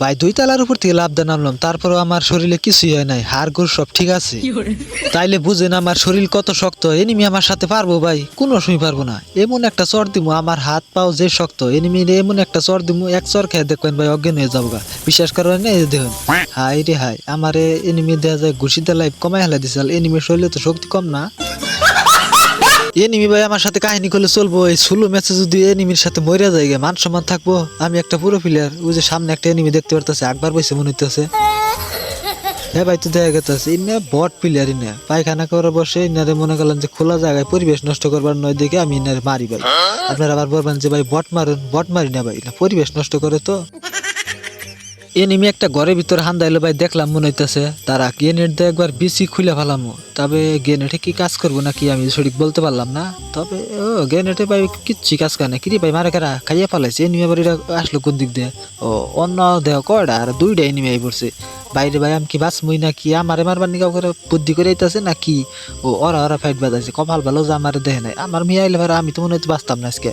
ভাই দুই তালার উপর থেকে লাভ দিয়ে নামলাম তারপরও আমার শরীরে কিছুই হয় নাই হাড় গোড় সব ঠিক আছে। তাইলে বুঝেন আমার শরীর কত শক্ত এনিমি আমার সাথে পারব ভাই? কোনো সময় পারব না। এমন একটা চর দিমু আমার হাত পাও যে শক্ত এনিমি এমন একটা চর দিমু এক চর খেয়ে দেখবেন ভাই অজ্ঞান হয়ে যাব। বিশ্বাস করবেন না এই দেখুন? হাই রে হাই আমার এনিমি দেওয়া যায় ঘুষিতে লাইফ কমাই হেলা দিছিল এনিমির শরীরে তো শক্তি কম না। এনিমি ভাই আমার সাথে কাহিনী করলে চলবো। এই সুলো ম্যাচে যদি এনিমির সাথে মরিয়া যায় মান সম্মান থাকব। আমি একটা পুরো প্লেয়ার ওই যে সামনে একটা এনিমি দেখতে পারতেছে একবার বসে মনে হইতেছে। হ্যাঁ ভাই তো দেখা গেছে ইন্না বট প্লেয়ার ইন্না। পায়খানা করে বসে ইনারে মনে করলেন যে খোলা জায়গায় পরিবেশ নষ্ট করবার নয় দেখে আমি ইনারে মারি ভাই। আপনারা আবার বলবেন যে ভাই বট মারুন বট মারি না ভাই না পরিবেশ নষ্ট করে তো। এনিমি একটা ঘরের ভিতরে হান্দাইলো ভাই দেখলাম, মনে হইতেছে, তারা গেনেট দিয়ে একবার বিসি খুলে ফেলামো। তবে গেনেটে কি কাজ করব নাকি আমি সঠিক বলতে পারলাম না। তবে, ও গেনেটে ভাই কিচ্ছু কাজ করে না। কিরে ভাই, মারে কারা খাইয়া ফেলাইছে? এনিমি আবার এটা আসলো কোন দিক দিয়ে? ও, অন্য দেহ কয়টা আর দুইটা এনিমি আই পড়ছে। বাইরে ভাই, আমি কি বাঁচমই না কি আমারে মারবার নিকা করে বুদ্ধি করে আইতাছে না কি ও, ওরা ওরা ফাইট বাজাইছে কপাল ভালো যে আমার দেহে নাই। আমার মেয়ে আইলে ভাই, আমি তো মনে হচ্ছে বাঁচতাম না আজকে।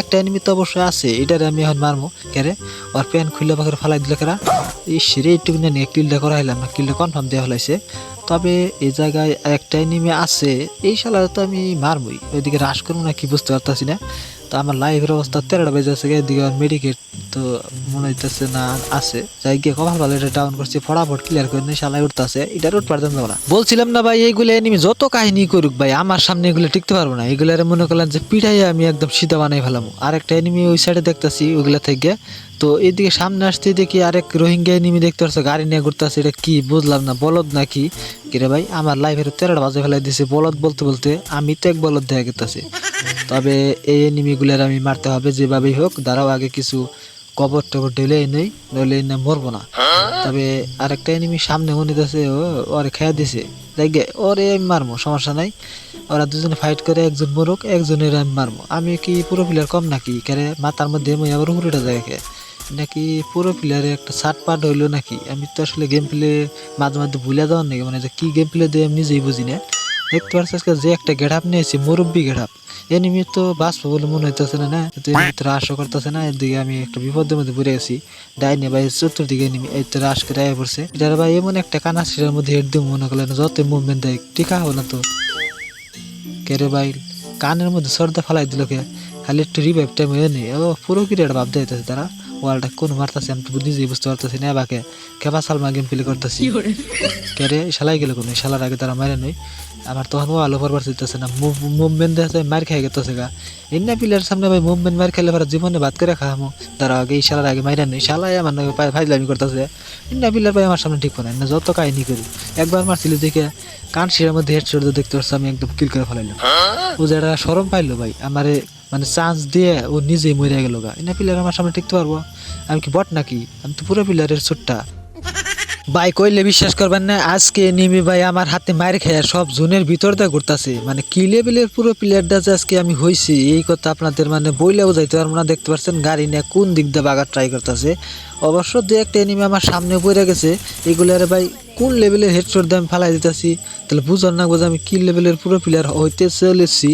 একটা এনিমি তো অবশ্যই আছে, এটারে আমি এখন মারমু। কেরে ওর প্যান খুলে পাখরে ফালাই দিলে কেরা? ইস রে একটু নিয়ে কিলটা করা হইলাম না কিলটা কনফার্ম দেওয়া হলাইছে। তবে এই জায়গায় একটা এনিমি আছে, এই শালা তো আমি মারমই ওইদিকে রাস করব না কি বুঝতে পারতাছি না। তো আমার লাইফের অবস্থা তেরোটা বেজে আছে এদিকে মেডিকেট তো মনে হইতেছে না আছে। যাই গিয়ে কখন ভালো, এটা ডাউন করছি, ফটাফট ক্লিয়ার করে নিয়ে শালাই উঠতেছে। এটা রোড পারতাম না বলছিলাম না ভাই, এইগুলো এনিমি যত কাহিনী করুক ভাই, আমার সামনে এগুলো টিকতে পারব না। এগুলো মনে করলাম যে পিঠাই আমি একদম সিধা বানাই ফেলাম। আর একটা এনিমি ওই সাইডে দেখতেছি, ওইগুলা থেকে তো এদিকে সামনে আসতে দেখি আরেক রোহিঙ্গা এনিমি দেখতে পাচ্ছ গাড়ি নিয়ে ঘুরতেছে, এটা কি বুঝলাম না, বলদ নাকি? কিরে ভাই, আমার লাইফের তেরোটা বাজে ফেলাই দিছে, বলদ বলতে বলতে আমি তো এক বলদ দেখা গেতেছি। তবে এই এনিমিগুলার আমি মারতে হবে যেভাবেই হোক, দাঁড়াও আগে কিছু কবর টবর ঢেলে নেই নইলে না মরবো না। তবে আরেকটা এনিমি সামনে মনে হইতেছে, ও, ওরে খেয়া দিছে। গে ওরে আমি মারবো, সমস্যা নাই। ওরা দুজনে ফাইট করে, একজন মরুক, একজনের আমি মারবো। আমি কি পুরো প্লেয়ার কম নাকি? কেরে, মাথার মধ্যে মই আবার উপরেটা কে নাকি পুরো প্লেয়ারে একটা শার্ট পার্ট হইল নাকি? আমি তো আসলে গেম প্লে মাঝে মাঝে ভুলে যাওয়ার নাকি মানে কি গেম প্লে দিয়ে আমি নিজেই বুঝি না। দেখতে পাচ্ছি আজকে যে একটা গেট আপ নিয়েছি, মুরব্বী গেট আপ এনিমি তো বাঁচবো বলে মনে হইতেছে না না? তো ভিতরে আশা করতেছে না, এদিকে আমি একটা বিপদের মধ্যে পড়ে গেছি ডাইনে ভাই চতুর্দিকে নিমি এই তো রাশ করে আয় পড়ছে। এটার ভাই, এমন একটা কানা সিটার মধ্যে হেড দিব মনে করলেন যত মুভমেন্ট দেয় টিকা হব না তো। কেরে ভাই, কানের মধ্যে সর্দা ফালাই দিল কে? খালি একটু রিভাইভ টাইম হয়ে ও পুরো কি একটা ভাব দিতেছে তারা। ওয়ালটা কোন মারতাছে আমি তো নিজেই বুঝতে পারতাছি না বাকে কেবা সালমা গেম প্লে করতেছি। কেরে? শালাই গেলে কোনো? শালার আগে তারা মারে নই। আমার তখন ও আলো পরবার দিতেছে না। মুভমেন্ট দেখা মার খাই গেতেছে গা। এমনি প্লেয়ার সামনে ভাই মুভমেন্ট মার খেলে পরে জীবনে ভাত করে খাওয়ামো তারা আগে এই শালার আগে মাইরা নেই শালাই আমার নাকি ফাইজলামি করতেছে। এমনি প্লেয়ার ভাই আমার সামনে ঠিক না না। যত কাহিনী করি। একবার মারছিল দেখে কান শিরার মধ্যে হেড শোল্ডার দেখতে পাচ্ছি আমি একদম কিল করে ফেলাইলাম। ও যারা সরম পাইলো ভাই, আমারে মানে চান্স দিয়ে ও নিজেই মরে গেল গা। এনে প্লেয়ার আমার সামনে টিকতে পারব? আমি কি বট নাকি? আমি তো পুরো প্লেয়ারের ছোট্টা ভাই কইলে বিশ্বাস করবেন না, আজকে নিমি ভাই আমার হাতে মায়ের খেয়ে সব জোনের ভিতর দিয়ে ঘুরতাছে। মানে কি লেভেলের পুরো প্লেয়ারটা যে আজকে আমি হয়েছি এই কথা আপনাদের মানে বইলেও যাইতে পারব না, দেখতে পাচ্ছেন গাড়ি নিয়ে কোন দিক দিয়ে বাগার ট্রাই করতেছে। অবশ্য দু একটা এনিমি আমার সামনে পড়ে গেছে। এগুলার ভাই কোন লেভেলের হেডশট দিয়ে আমি ফালাই দিতেছি তাহলে বুঝল না বোঝা আমি কি লেভেলের পুরো প্লেয়ার হইতে চলেছি।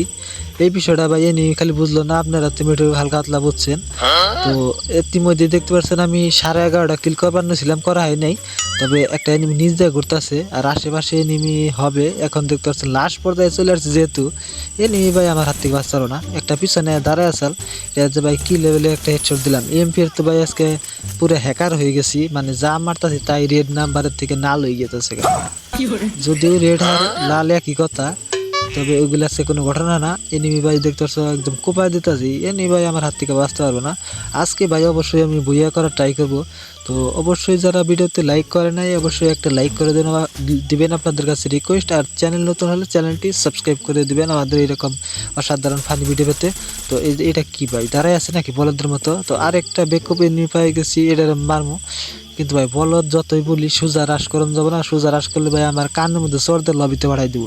এই বিষয়টা ভাই এনি খালি বুঝলো না আপনারা তুমি একটু হালকা হাতলা বুঝছেন। তো ইতিমধ্যে দেখতে পাচ্ছেন আমি সাড়ে এগারোটা কিল করবার ছিলাম করা হয় নাই। তবে একটা এনিমি নিজ দিয়ে ঘুরতেছে আর আশেপাশে এনিমি হবে। এখন দেখতে পাচ্ছেন লাস্ট পর্যায়ে চলে আসছে যেহেতু। এনিমি ভাই আমার হাত থেকে বাঁচালো না। একটা পিছনে দাঁড়ায় আসাল এটা যে ভাই কি লেভেলে একটা হেডশট দিলাম। এমপি এর তো ভাই আজকে পুরো হ্যাকার হয়ে গেছি মানে যা মারতাছি তাই রেড নাম্বারের থেকে না লই গেতেছে যদিও রেড লাল একই কথা তবে ওইগুলো আজকে কোনো ঘটনা না। এনিমি ভাই দেখতে পাচ্ছ একদম কোপায় দিতেছি। এনিমি ভাই আমার হাত থেকে বাঁচতে পারব না। আজকে ভাই অবশ্যই আমি বইয়া করার ট্রাই করব। তো অবশ্যই যারা ভিডিওতে লাইক করে নাই, অবশ্যই একটা লাইক করে দেন দিবেন আপনাদের কাছে রিকোয়েস্ট আর চ্যানেল নতুন হলে চ্যানেলটি সাবস্ক্রাইব করে দিবেন আমাদের এরকম অসাধারণ ফানি ভিডিও পেতে। তো এটা কি ভাই? দাঁড়ায় আছে নাকি বলদের মতো? তো আরেকটা বেকআপ এনিমি পাই গেছি, এটার মারমো। কিন্তু ভাই, বলদ যতই বলি, সোজা রাস করন যাব না, সোজা রাস করলে ভাই আমার কানের মধ্যে চর্দের লবিতে বাড়াই দিব।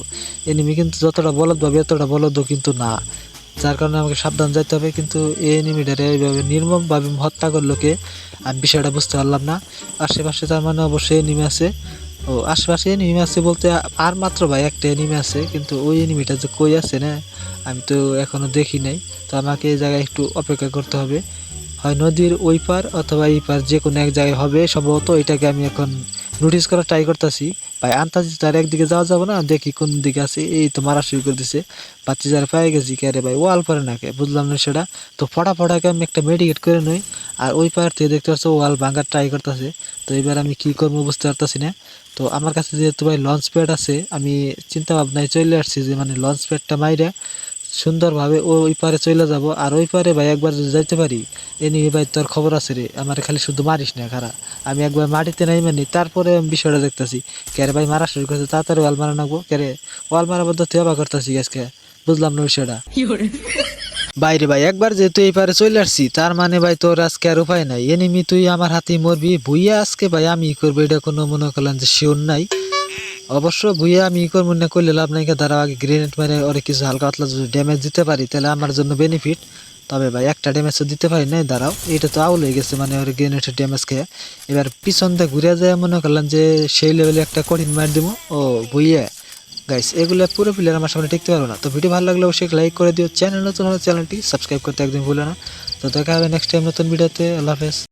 এনিমি কিন্তু যতটা বলদ ভাবে, এতটা বলদও কিন্তু না। যার কারণে আমাকে সাবধান যাইতে হবে, কিন্তু এই এনিমিটারে এইভাবে নির্মমভাবে হত্যা করল কে, আমি বিষয়টা বুঝতে পারলাম না। আশেপাশে তার মানে অবশ্যই এনিমি আছে। ও, আশেপাশে এনিমি আছে বলতে আর মাত্র ভাই একটা এনিমি আছে, কিন্তু ওই এনিমিটা যে কই আছে না, আমি তো এখনও দেখি নাই। তো আমাকে এই জায়গায় একটু অপেক্ষা করতে হবে। হয় নদীর ওই পার অথবা এই পার যে কোনো এক জায়গায় হবে, সম্ভবত এটাকে আমি এখন নোটিস করার ট্রাই করতেছি। ভাই, আন্তাজি তার একদিকে যাওয়া যাবে না, দেখি কোন দিকে আছে, এই তো মারা শুরু করে দিছে। বাচ্চা যারা পেয়ে গেছি, কে ভাই, ওয়াল পরে না কে বুঝলাম না সেটা। তো ফটা ফটাকে আমি একটা মেডিকেট করে নই, আর ওই পার থেকে দেখতে পাচ্ছ ওয়াল ভাঙার ট্রাই করতেছে। তো এবার আমি কি করব বুঝতে পারতেছি না। তো আমার কাছে যেহেতু ভাই লঞ্চ প্যাড আছে, আমি চিন্তা ভাবনায় চলে আসছি যে মানে লঞ্চ প্যাডটা মাইরা সুন্দরভাবে ও ওই পারে চলে যাব আর ওই পারে ভাই একবার যদি যাইতে পারি এ নিয়ে ভাই তোর খবর আছে রে। আমার খালি শুধু মারিস না খারা। আমি একবার মাটিতে নাই মানি তারপরে আমি বিষয়টা দেখতেছি। কেরে ভাই মারা শুরু করছে তাড়াতাড়ি ওয়াল মারা নাকবো। কেরে ওয়াল মারা বদ্ধ তুই আবার করতেছি আজকে? বুঝলাম না বিষয়টা। বাইরে ভাই একবার যেহেতু এই পারে চলে আসছি তার মানে ভাই তোর আজকে আর উপায় নাই। এনিমি তুই আমার হাতে মরবি ভুইয়া আজকে ভাই আমি করব এটা কোনো মনে করলাম যে শিওর নাই। অবশ্য ভুইয়া আমি ই করব না করলে লাভ নাই দাঁড়াও, আগে গ্রেনেড মেরে, ওরে কিছু হালকা পাতলা যদি ড্যামেজ দিতে পারি, তাহলে আমার জন্য বেনিফিট তবে ভাই, একটা ড্যামেজ তো দিতে পারি নাই, দাঁড়াও এটা তো আউল হয়ে গেছে মানে ওর গ্রেনেডের ড্যামেজ খেয়ে। এবার পিছন দিয়ে ঘুরে যায়, মনে করলাম যে সেই লেভেলে একটা কঠিন মার দিব ও ভুইয়া গাইস এগুলো পুরো প্লেয়ার আমার সামনে টিকতে পারব না। তো ভিডিও ভালো লাগলে অবশ্যই লাইক করে দিও। চ্যানেল নতুন হলে চ্যানেলটি সাবস্ক্রাইব করতে একদম ভুলো না। তো দেখা হবে নেক্সট টাইম নতুন ভিডিওতে আল্লাহ হাফেজ।